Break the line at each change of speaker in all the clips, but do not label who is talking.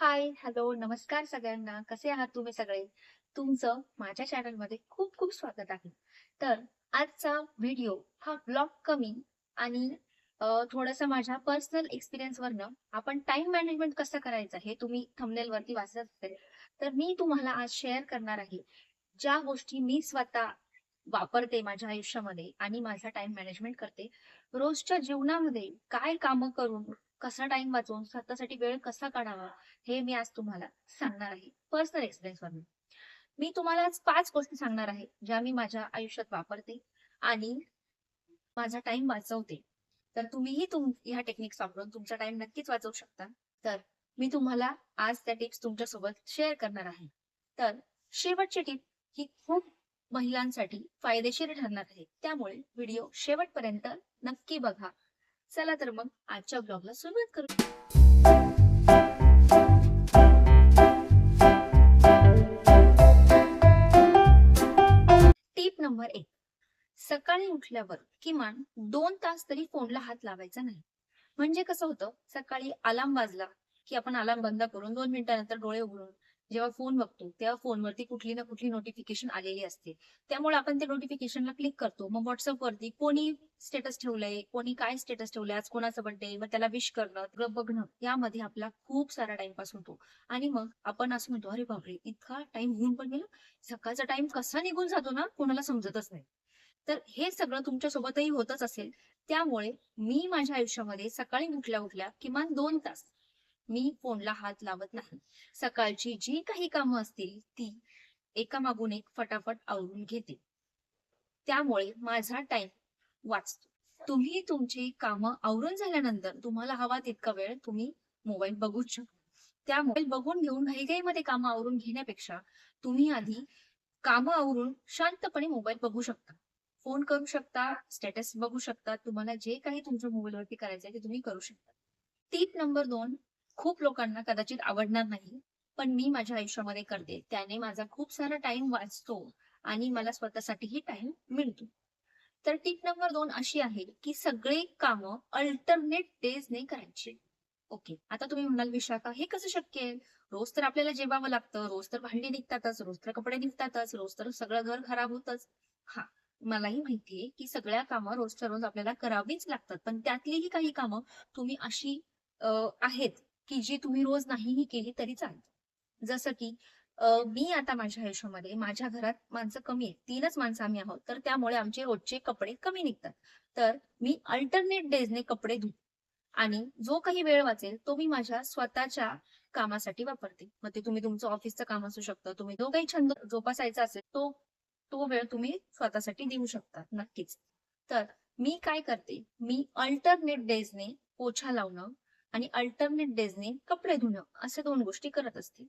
हाय, hello, नमस्कार सगळ्यांना. कसे आहात तुम्ही सगळे? तुमचं माझ्या चॅनलमध्ये खूप खूप स्वागत आहे. तर आजचा व्हिडिओ हा ब्लॉग कमी आणि थोडासा थोडंसं माझ्या पर्सनल एक्सपिरियन्सवरनं आपण टाईम मॅनेजमेंट कसं करायचं हे तुम्ही थंबनेल वरती वाचत असेल. तर मी तुम्हाला आज शेअर करणार आहे. ज्या गोष्टी मी स्वतः वापरते माझ्या आयुष्यामध्ये आणि माझा टाईम मॅनेजमेंट करते. रोजच्या जीवनामध्ये काय कामं करून, कसा टाइम वाचवून, स्वतःसाठी वेळ कसा काढावा, हे मी आज तुम्हाला सांगणार आहे. पर्सनल एक्सपिरियन्सवरून. मी तुम्हाला आज पाच गोष्टी सांगणार आहे, ज्या मी माझ्या आयुष्यात वापरते आणि माझा टाइम वाचवते. तर तुम्हीही तुम ह्या टेक्निक्स वापरून तुमचा टाइम नक्कीच वाचवू शकता. तर मी तुम्हाला आज त्या टिप्स तुमच्यासोबत शेअर करणार आहे. तर शेवटची टिप ही खूप महिलांसाठी फायदेशीर ठरणार आहे. त्यामुळे व्हिडिओ शेवटपर्यंत नक्की बघा. चला तर मग आजच्या ब्लॉगला सुरुवात करू. टिप नंबर एक सकाळी उठल्यावर किमान दोन तास तरी फोनला हात लावायचा नाही. म्हणजे कसं होतं, सकाळी अलार्म वाजला, की आपण अलार्म बंद करून दोन मिनिटानंतर डोळे उघडून जेव्हा फोन बघतो, तेव्हा फोनवरती कुठली ना कुठली नोटिफिकेशन आलेली असते. त्यामुळे आपण त्या नोटिफिकेशनला क्लिक करतो. मग व्हॉट्सअपवरती कोणी स्टेटस ठेवलंय, कोणी काय स्टेटस ठेवलंय, आज कोणाचा बर्थडे, मग त्याला विश करणं, बघणं, यामध्ये आपला खूप सारा टाईमपास होतो. आणि मग आपण असं म्हणतो, "अरे बापरे! इतका टाईम होऊन पण गेला." सकाळचा टाईम कसा निघून जातो ना, कोणाला समजतच नाही. तर हे सगळं तुमच्यासोबतही होतच असेल. त्यामुळे मी माझ्या आयुष्यामध्ये सकाळी उठल्या-उठल्या किमान दोन तास मी फोनला हात लावत नाही. सकाळची जी काही कामं असतील, ती एकामागून एक फटाफट आवरून घेते. त्यामुळे माझा टाइम वाचतो. तुम्ही तुमची कामं आवरून झाल्यानंतर तुम्हाला हवा तितका वेळ तुम्ही मोबाईल बघूच शकता. त्या मोबाईल बघून घेऊन घाईघाईमध्ये कामं आवरून घेण्यापेक्षा तुम्ही आधी कामं आवरून शांतपणे मोबाईल बघू शकता. फोन करू शकता, स्टेटस बघू शकता. तुम्हाला जे काही तुमच्या मोबाईलवरती करायचंय ते तुम्ही करू शकता. टीप नंबर दोन खूप लोकांना कदाचित आवडणार नाही. पण मी माझ्या आयुष्यामध्ये करते. त्याने माझा खूप सारा टाइम वाचतो आणि मला स्वतःसाठीही टाइम मिळतो. तर टिप नंबर दोन अशी आहे, की सगळे काम अल्टरनेट डेजने करायची. ओके. आता तुम्ही म्हणाल, "विशाखा हे कसं शक्य आहे? रोज तर आपल्याला जेवावं लागतं, रोज तर भांडी निघतातच, रोज तर कपडे निघतातच, रोज तर सगळं घर खराब होतच हा मलाही माहितीये, की सगळ्या कामं रोजच्या रोज आपल्याला करावीच लागतात. पण त्यातलीही काही कामं तुम्ही अशी आहेत, की जी तुम्ही रोज नाहीही केली तरी चालेल. जसं की मी आता माझ्या आयुष्यामध्ये माझ्या घरात माणसं कमी आहेत. तीनच माणसं आम्ही आहोत. तर त्यामुळे आमचे रोजचे कपडे कमी निघतात. तर मी अल्टरनेट डेजने कपडे धुते आणि जो काही वेळ वाचेल, तो मी माझ्या स्वतःच्या कामासाठी वापरते. मग ते तुम्ही तुमचं ऑफिसचं काम असू शकतं. तुम्ही जो काही छंद जोपासायचा असेल, तो तो वेळ तुम्ही स्वतःसाठी देऊ शकता. नक्कीच. तर मी काय करते, मी अल्टरनेट डेजने पोछा लावणं आणि अल्टरनेट डेजने कपडे धुणं, अशा दोन गोष्टी करत असते.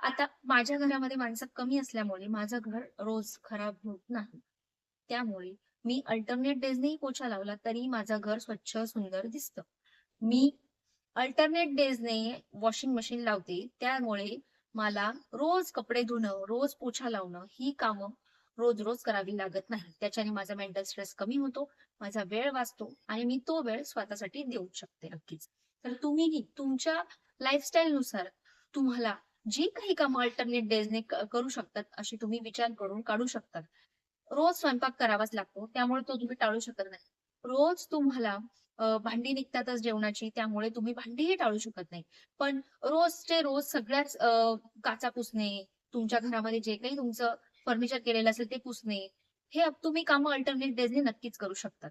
आता माझ्या घरामध्ये माणसं कमी असल्यामुळे माझं घर रोज खराब होत नाही. त्यामुळे मी अल्टरनेट डेजनेही पोछा लावला तरी माझं घर स्वच्छ, सुंदर दिसतं. मी अल्टरनेट डेजने वॉशिंग मशीन लावते. त्यामुळे मला रोज कपडे धुणं, रोज पोछा लावणं ही कामं रोज-रोज करावी लागत नाही. त्याच्याने माझा मेंटल स्ट्रेस कमी होतो, माझा वेळ वाचतो आणि मी तो वेळ स्वतःसाठी देऊ शकते नक्कीच. तर तुम्हीही तुमच्या लाईफस्टाईलनुसार तुम्हाला जी काही कामं अल्टरनेट डेजने करू शकतात, अशी तुम्ही विचार करून काढू शकतात. रोज स्वयंपाक करावाच लागतो, त्यामुळे तो तुम्ही टाळू शकत नाही. रोज तुम्हाला भांडी निघतातच जेवणाची, त्यामुळे तुम्ही भांडीही टाळू शकत नाही. पण रोजचे रोज सगळ्याच काचा पुसणे, तुमच्या घरामध्ये जे काही तुमचं फर्निचर केलेलं असेल ते पुसणे, हे तुम्ही कामं अल्टरनेट डेजने नक्कीच करू शकतात.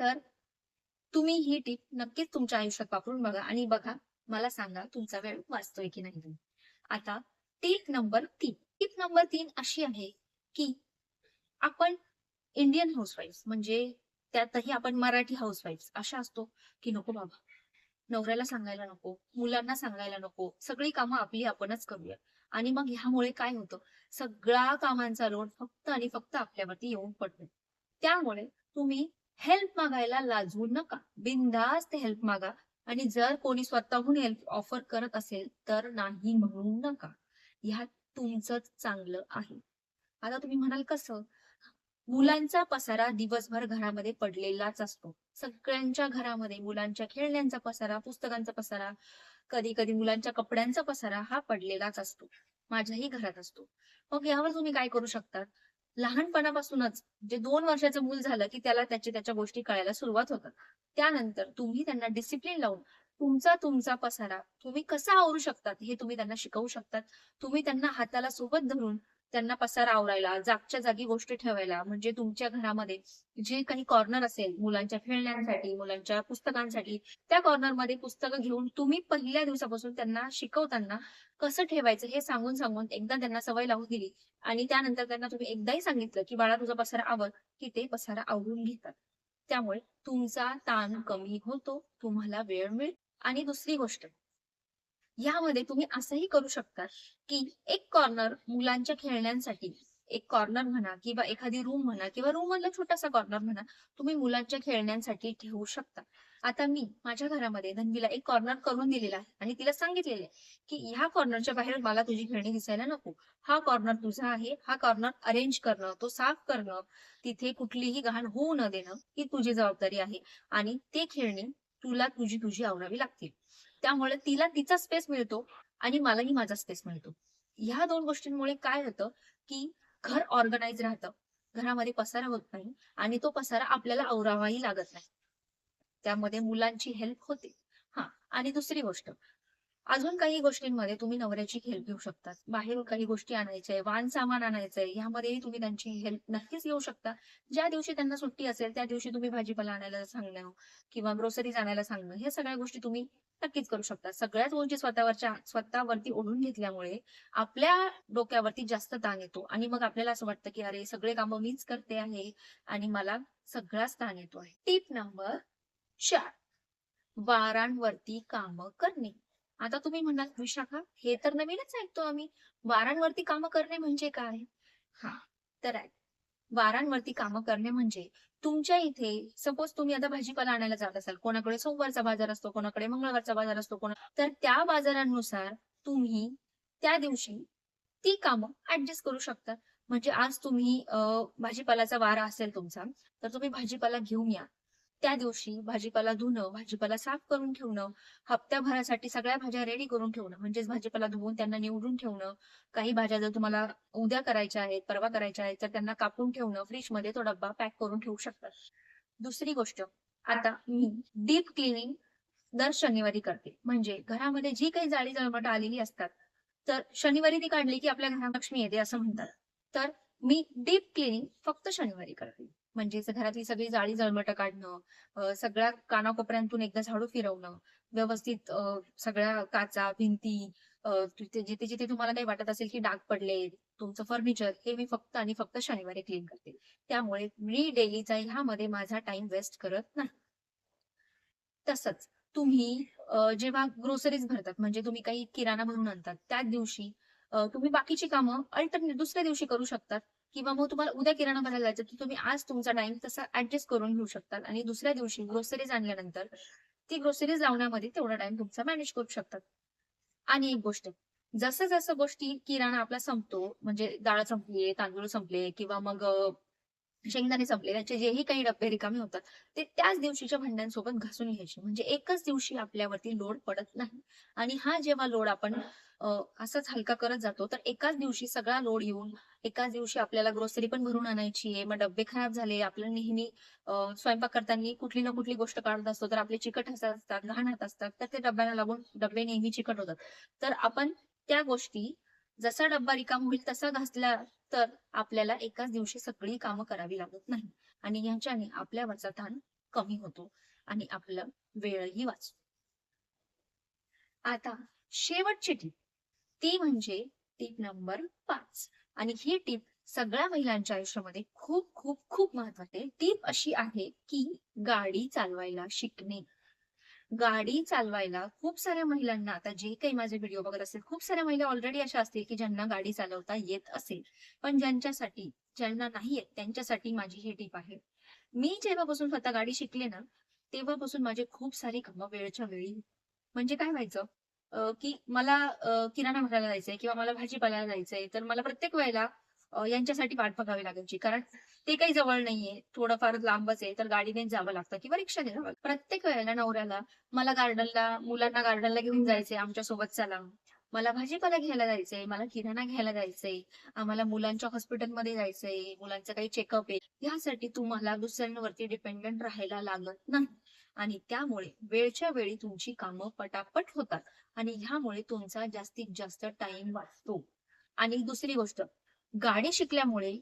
तर तुम्ही ही टीप नक्कीच तुमच्या आयुष्यात वापरून बघा आणि बघा, मला सांगा तुमचा वेळ वाचतोय की नाही. आता टीप नंबर तीन टीप नंबर तीन अशी आहे, की आपण इंडियन हाऊसवाईफ म्हणजे त्यातही आपण मराठी हाऊसवाईफ अशा असतो, की नको बाबा, नवऱ्याला सांगायला नको, मुलांना सांगायला नको, सगळी कामं आपली आपणच करूया. आणि मग ह्यामुळे काय होतं, सगळ्या कामांचा लोड फक्त आणि फक्त आपल्यावरती येऊन पडतो. त्यामुळे तुम्ही हेल्प मागायला लाजवू नका. बिनधास्त हेल्प मागा आणि जर कोणी स्वतःहून हेल्प ऑफर करत असेल, तर नाही म्हणू नका. ह्यात तुमचंच चांगलं आहे. आता तुम्ही म्हणाल कसं? मुलांचा पसारा दिवसभर घरामध्ये पडलेलाच असतो. सगळ्यांच्या घरामध्ये मुलांच्या खेळण्यांचा पसारा, पुस्तकांचा पसारा, कधी कधी मुलांच्या कपड्यांचा पसारा हा पडलेलाच असतो माझ्याही घरात असतो मग यावर तुम्ही काय करू शकतात लहानपणापासूनच जे दोन वर्षाचं मूल झालं की त्याला त्याची त्याच्या गोष्टी कळायला सुरुवात होतात. त्यानंतर तुम्ही त्यांना डिसिप्लिन लावून तुमचा तुमचा पसारा तुम्ही कसा आवरू शकतात हे तुम्ही त्यांना शिकवू शकतात. तुम्ही त्यांना हाताला सोबत धरून त्यांना पसार आवरायला जागच्या जागी गोष्टी ठेवायला म्हणजे तुमच्या घरामध्ये जे काही कॉर्नर असेल मुलांच्या खेळण्यांसाठी मुलांच्या पुस्तकांसाठी त्या कॉर्नरमध्ये पुस्तकं घेऊन तुम्ही पहिल्या दिवसापासून त्यांना शिकवताना कसं ठेवायचं हे सांगून सांगून एकदा त्यांना सवय लावून दिली आणि त्यानंतर त्यांना तुम्ही एकदाही सांगितलं की बाळा तुझा पसारा आवर की ते पसारा आवरून घेतात. त्यामुळे तुमचा ताण कमी होतो तुम्हाला वेळ मिळेल आणि दुसरी गोष्ट यामध्ये तुम्ही असंही करू शकता की एक कॉर्नर मुलांच्या खेळण्यांसाठी एक कॉर्नर म्हणा किंवा एखादी रूम म्हणा किंवा रूम मधला छोटासा कॉर्नर म्हणा तुम्ही मुलांच्या खेळण्यांसाठी ठेवू शकता. आता मी माझ्या घरामध्ये धनवीला एक कॉर्नर करून दिलेला आहे आणि तिला सांगितलेले आहे की ह्या कॉर्नरच्या बाहेर मला तुझी खेळणी दिसायला नको. हा कॉर्नर तुझा आहे हा कॉर्नर अरेंज करणं तो साफ करणं तिथे कुठलीही घाण होऊ न देणं ही तुझी जबाबदारी आहे आणि ते खेळणी तुला तुझी तुझी आवडावी लागतील. त्यामुळे तिला तिचा स्पेस मिळतो आणि मलाही माझा स्पेस मिळतो. ह्या दोन गोष्टींमुळे काय होतं की घर ऑर्गनाईज राहतं. घरामध्ये पसारा होत नाही आणि तो पसारा आपल्याला आवरावाही लागत नाही. त्यामध्ये मुलांची हेल्प होते. हा आणि दुसरी गोष्ट अजून काही गोष्टींमध्ये तुम्ही नवऱ्याची हेल्प घेऊ शकतात. बाहेरून काही गोष्टी आणायचंय वाहन सामान आणायचंय यामध्येही तुम्ही त्यांची हेल्प नक्कीच घेऊ शकता. ज्या दिवशी त्यांना सुट्टी असेल त्या दिवशी तुम्ही भाजीपाला आणायला सांगणं किंवा ग्रोसरीज आणायला सांगणं ह्या सगळ्या गोष्टी तुम्ही नक्कीच करू शकता. सगळ्याच गोष्टी स्वतःवरच्या स्वतःवरती ओढून घेतल्यामुळे आपल्या डोक्यावरती जास्त ताण येतो आणि मग आपल्याला असं वाटतं की अरे सगळे कामं मीच करते आहे आणि मला सगळाच ताण येतो आहे. टीप नंबर चार. वारांवरती कामं करणे. आता तुम्ही म्हणाल विशाखा हे तर नवीनच ऐकतो आम्ही. वारांवरती कामं करणे म्हणजे काय? हा तर वारांवरती कामं करणे म्हणजे तुमच्या इथे सपोज तुम्ही आता भाजीपाला आणायला जात असाल कोणाकडे सोमवारचा बाजार असतो कोणाकडे मंगळवारचा बाजार असतो कोणा तर त्या बाजारानुसार तुम्ही त्या दिवशी ती कामं ऍडजस्ट करू शकता. म्हणजे आज तुम्ही भाजीपालाचा वारा असेल तुमचा तर तुम्ही भाजीपाला घेऊन या. त्या दिवशी भाजीपाला धुणं भाजीपाला साफ करून ठेवणं हप्त्याभरासाठी सगळ्या भाज्या रेडी करून ठेवणं म्हणजेच भाजीपाला धुवून त्यांना निवडून ठेवणं काही भाज्या जर तुम्हाला उद्या करायच्या आहेत परवा करायच्या आहेत तर त्यांना कापून ठेवणं फ्रीजमध्ये तो डब्बा पॅक करून ठेवू शकतात. दुसरी गोष्ट आता मी डीप क्लिनिंग दर शनिवारी करते. म्हणजे घरामध्ये जी काही जाळी जळमट आलेली असतात तर शनिवारी ती काढली की आपल्या घरात लक्ष्मी येते असं म्हणतात. तर मी डीप क्लिनिंग फक्त शनिवारी करते. म्हणजेच घरातली सगळी जाळी जळमट काढणं सगळ्या कानाकोपऱ्यांतून एकदा झाडू फिरवणं व्यवस्थित सगळ्या काचा भिंती जिथे जिथे तुम्हाला काही वाटत असेल की डाग पडले तुमचं फर्निचर हे मी फक्त आणि फक्त शनिवारी क्लीन करते. त्यामुळे मी डेलीचा ह्यामध्ये माझा टाइम वेस्ट करत नाही. तसंच तुम्ही जेव्हा ग्रोसरीज भरतात म्हणजे तुम्ही काही किराणा भरून आणतात त्या दिवशी तुम्ही बाकीची कामं अल्टरनेट दुसऱ्या दिवशी करू शकतात. किंवा मग तुम्हाला उद्या किराणा भरायला जायचं तर तुम्ही आज तुमचा टाइम तसा ऍडजस्ट करून घेऊ शकतात. आणि दुसऱ्या दिवशी ग्रोसरीज आणल्यानंतर ती ग्रोसरीज लावण्यामध्ये तेवढा टाइम तुमचा मॅनेज करू शकतात. आणि एक गोष्ट जसं जसं गोष्टी किराणा आपला संपतो म्हणजे डाळ संपलीये तांदूळ संपले किंवा मग शेंगदाणे संपले त्यांचे जेही काही डबे रिकामे होतात ते त्याच दिवशीच्या भांड्यांसोबत घासून घ्यायचे. म्हणजे एकच दिवशी आपल्यावरती लोड पडत नाही. आणि हा जेव्हा लोड आपण असाच हलका करत जातो तर एकाच दिवशी सगळा लोड येऊन एकाच दिवशी आपल्याला ग्रोसरी पण भरून आणायची आहे. मग डबे खराब झाले आपल्याला नेहमी स्वयंपाक करताना कुठली ना कुठली गोष्ट काढत असतो तर आपले चिकट हात असतात घाण असतात तर ते डब्याला लागून डबे नेहमी चिकट होतात. तर आपण त्या गोष्टी जसा डब्बा रिकाम होईल तसा घासला तर आपल्याला एकाच दिवशी सगळी कामं करावी लागत नाही. आणि ह्याच्याने आपल्यावरचा ताण कमी होतो आणि आपलं वेळही वाचतो. आता शेवटची टीप ती म्हणजे टीप नंबर पाच. आणि ही टीप सगळ्या महिलांच्या आयुष्यामध्ये खूप खूप खूप महत्वाची टीप अशी आहे की गाडी चालवायला शिकणे. गाडी चालवायला खूप साऱ्या महिलांना आता जे काही माझे व्हिडिओ बघत असतील खूप साऱ्या महिला ऑलरेडी अशा असतील की ज्यांना गाडी चालवता येत असेल. पण ज्यांच्यासाठी ज्यांना नाही येत त्यांच्यासाठी माझी ही टीप आहे. मी जेव्हापासून स्वतः गाडी शिकले ना तेव्हापासून माझे खूप सारे कामं वेळच्या वेळी म्हणजे काय व्हायचं की मला किराणा भरायला जायचंय किंवा मला भाजीपाल्याला जायचंय तर मला प्रत्येक वेळेला यांच्यासाठी वाट बघावी लागायची. कारण ते काही जवळ नाहीये. थोडंफार लांबच आहे. तर गाडीने जावं लागतं किंवा रिक्षाने जावं लागतं. प्रत्येक वेळेला नवऱ्याला मला गार्डनला मुलांना गार्डनला घेऊन जायचंय आमच्यासोबत चला. मला भाजीपाला घ्यायला जायचंय. मला किराणा घ्यायला जायचंय. आम्हाला मुलांच्या हॉस्पिटलमध्ये जायचंय. मुलांचं काही चेकअप आहे. यासाठी तुम्हाला दुसऱ्यांवरती डिपेंडंट राहायला लागत नाही. आणि त्यामुळे वेळच्या वेळी तुमची कामं पटापट होतात. आणि ह्यामुळे तुमचा जास्तीत जास्त टाइम वाचतो. आणि दुसरी गोष्ट गाडी शिकल्यामुळे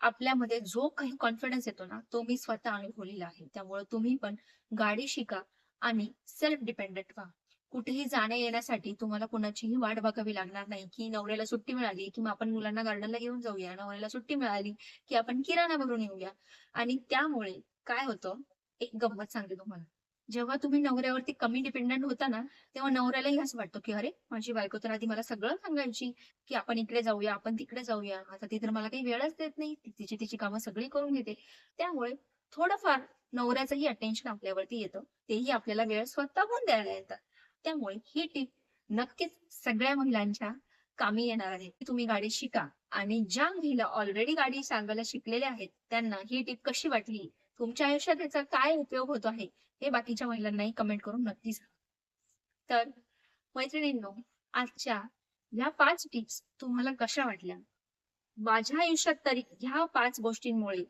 आपल्यामध्ये जो काही कॉन्फिडन्स येतो ना तो मी स्वतः अनुभवलेला आहे. त्यामुळे तुम्ही पण गाडी शिका आणि सेल्फ डिपेंडेंट व्हा. कुठेही जाण्या येण्यासाठी तुम्हाला कोणाचीही वाट बघावी लागणार नाही की नवऱ्याला सुट्टी मिळाली की मग आपण मुलांना गार्डनला घेऊन जाऊया. नवऱ्याला सुट्टी मिळाली की आपण किराणा भरून येऊया. आणि त्यामुळे काय होतं? एक गंमत सांगते तुम्हाला. जेव्हा तुम्ही नवऱ्यावरती कमी डिपेंडंट होता ना तेव्हा नवऱ्यालाही असं वाटतं की अरे माझी बायको तर आधी मला सगळं सांगायची की आपण इकडे जाऊया आपण तिकडे जाऊया. आता ती तर मला काही वेळच देत नाही. तिची तिची कामं सगळी करून घेते. त्यामुळे थोडंफार नवऱ्याचंही अटेन्शन आपल्यावरती येतं. तेही आपल्याला वेळ स्वतःहून द्यायला येतात. त्यामुळे ही टीप नक्कीच सगळ्या महिलांच्या कामी येणार आहे. तुम्ही गाडी शिका. आणि ज्या महिला ऑलरेडी गाडी सांगायला शिकलेल्या आहेत त्यांना ही टीप कशी वाटली? तुमच्या आयुष्यात याचा काय उपयोग होतो आहे हे बाकीच्या महिलांनाही कमेंट करून नक्की सांगा. तर मैत्रिणींनो आजच्या या पाच टिप्स तुम्हाला कशा वाटल्या? माझ्या आयुष्यात तरी ह्या पाच गोष्टींमुळे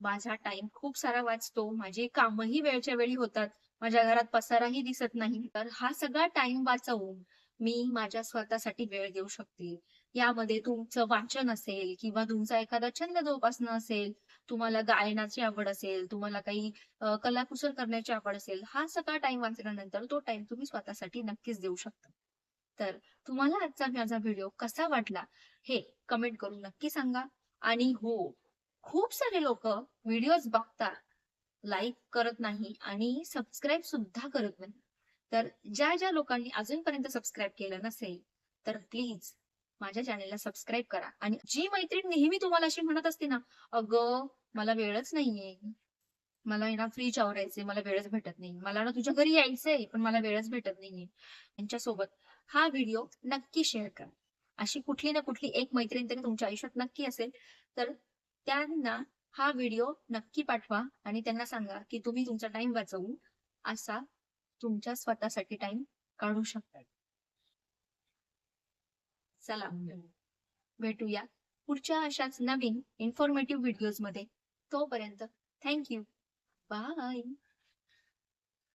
माझा टाइम खूप सारा वाचतो माझे कामही वेळच्या वेळी होतात माझ्या घरात पसाराही दिसत नाही. तर हा सगळा टाइम वाचवून मी माझ्या स्वतःसाठी वेळ देऊ शकते. यामध्ये तुमचं वाचन असेल किंवा तुमचा एखादा छंद जोपासणं असेल तुम्हाला गायनाची आवड असेल तुम्हाला काही कलाकुसर करण्याची आवड असेल हा सगळा टाइम वाचल्यानंतर तो टाइम तुम्ही स्वतःसाठी नक्कीच देऊ शकता. तर तुम्हाला आजचा माझा व्हिडिओ कसा वाटला हे कमेंट करून नक्की सांगा. आणि हो खूप सारे लोक व्हिडिओज बघतात लाईक करत नाही आणि सबस्क्राईब सुद्धा करत नाही. तर ज्या ज्या लोकांनी अजूनपर्यंत सबस्क्राईब केलं नसेल तर प्लीज माझ्या चॅनेलला सबस्क्राईब करा. आणि जी मैत्रीण नेहमी तुम्हाला अशी म्हणत असते ना अगं मला वेळच नाहीये. मला ना फ्रीज आवरायचे मला वेळच भेटत नाही. मला ना तुझ्या घरी यायचंय पण मला वेळच भेटत नाहीये. यांच्यासोबत हा व्हिडिओ नक्की शेअर करा. अशी कुठली ना कुठली एक मैत्रीण तरी तुमच्या आयुष्यात नक्की असेल तर त्यांना हा व्हिडिओ नक्की पाठवा आणि त्यांना सांगा की तुम्ही तुमचा टाइम वाचवून असा तुमच्या स्वतःसाठी टाइम काढू शकता. चला भेटूया. पुढच्या अशाच नवीन इन्फॉर्मेटिव्ह व्हिडिओजमध्ये. तोपर्यंत थँक्यू बाय